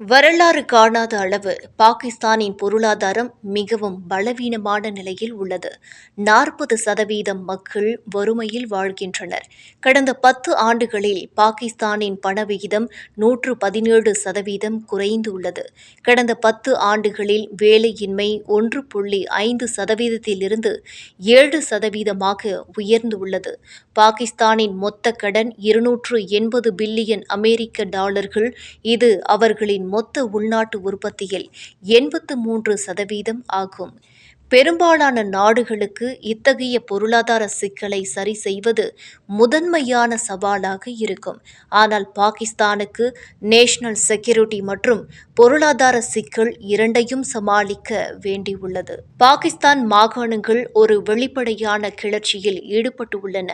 வரலாறு காணாத அளவு பாகிஸ்தானின் பொருளாதாரம் மிகவும் பலவீனமான நிலையில் உள்ளது. நாற்பது சதவீதம் மக்கள் வறுமையில் வாழ்கின்றனர். கடந்த பத்து ஆண்டுகளில் பாகிஸ்தானின் பணவிகிதம் நூற்று பதினேழு சதவீதம் குறைந்துள்ளது கடந்த பத்து ஆண்டுகளில் வேலையின்மை ஒன்று புள்ளி ஐந்து சதவீதத்திலிருந்து ஏழு சதவீதமாக உயர்ந்துள்ளது பாகிஸ்தானின் மொத்த கடன் இருநூற்று எண்பது பில்லியன் அமெரிக்க டாலர்கள். இது அவர்களின் மொத்த உள்நாட்டு உற்பத்தியில் எண்பத்து மூன்று சதவீதம் ஆகும். பெரும்பாலான நாடுகளுக்கு இத்தகைய பொருளாதார சிக்கலை சரி செய்வது முதன்மையான சவாலாக இருக்கும். ஆனால் பாகிஸ்தானுக்கு நேஷனல் செக்யூரிட்டி மற்றும் பொருளாதார சிக்கல் இரண்டையும் சமாளிக்க வேண்டியுள்ளது. பாகிஸ்தான் மாகாணங்கள் ஒரு வெளிப்படையான கிளர்ச்சியில் ஈடுபட்டுள்ளன.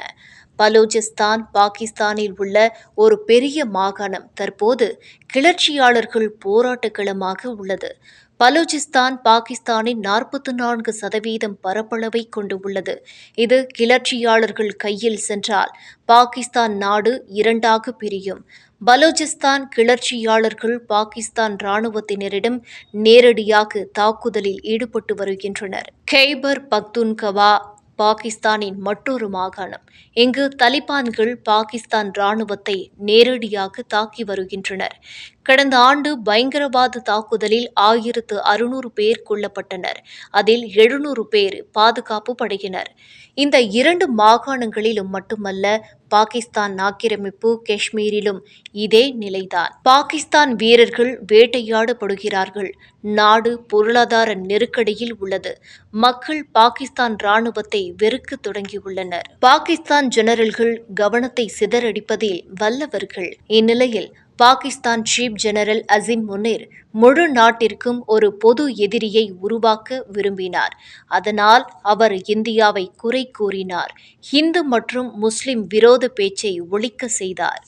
பலூச்சிஸ்தான் பாகிஸ்தானில் உள்ள ஒரு பெரிய மாகாணம். தற்போது கிளர்ச்சியாளர்கள் போராட்டக்களமாக உள்ளது. பலூச்சிஸ்தான் பாகிஸ்தானின் நாற்பத்தி நான்கு சதவீதம் பரப்பளவை கொண்டு உள்ளது. இது கிளர்ச்சியாளர்கள் கையில் சென்றால் பாகிஸ்தான் நாடு இரண்டாக பிரியும். பலூச்சிஸ்தான் கிளர்ச்சியாளர்கள் பாகிஸ்தான் ராணுவத்தினரிடம் நேரடியாக தாக்குதலில் ஈடுபட்டு வருகின்றனர். கெய்பர் பக்துன்கவா பாகிஸ்தானின் மற்றொரு மாகாணம். இங்கு தலிபான்கள் பாகிஸ்தான் ராணுவத்தை நேரடியாக தாக்கி வருகின்றனர். கடந்த ஆண்டு பயங்கரவாத தாக்குதலில் ஆயிரத்து அறுநூறு பேர் கொல்லப்பட்டனர். அதில் எழுநூறு பேர் பாதுகாப்பு படையினர். இந்த இரண்டு மாகாணங்களிலும் மட்டுமல்ல பாகிஸ்தான் ஆக்கிரமிப்பு காஷ்மீரிலும் இதே நிலைதான். பாகிஸ்தான் வீரர்கள் வேட்டையாடப்படுகிறார்கள். நாடு பொருளாதார நெருக்கடியில் உள்ளது. மக்கள் பாகிஸ்தான் ராணுவத்தை வெறுக்க தொடங்கியுள்ளனர். பாகிஸ்தான் ஜெனரல்கள் கவனத்தை சிதறடிப்பதில் வல்லவர்கள். இந்நிலையில் பாகிஸ்தான் சீப் ஜெனரல் அசிம் முனிர் முழு நாட்டிற்கும் ஒரு பொது எதிரியை உருவாக்க விரும்பினார். அதனால் அவர் இந்தியாவை குறை கூறினார். இந்து மற்றும் முஸ்லிம் விரோத பேச்சை ஒழிக்க செய்தார்.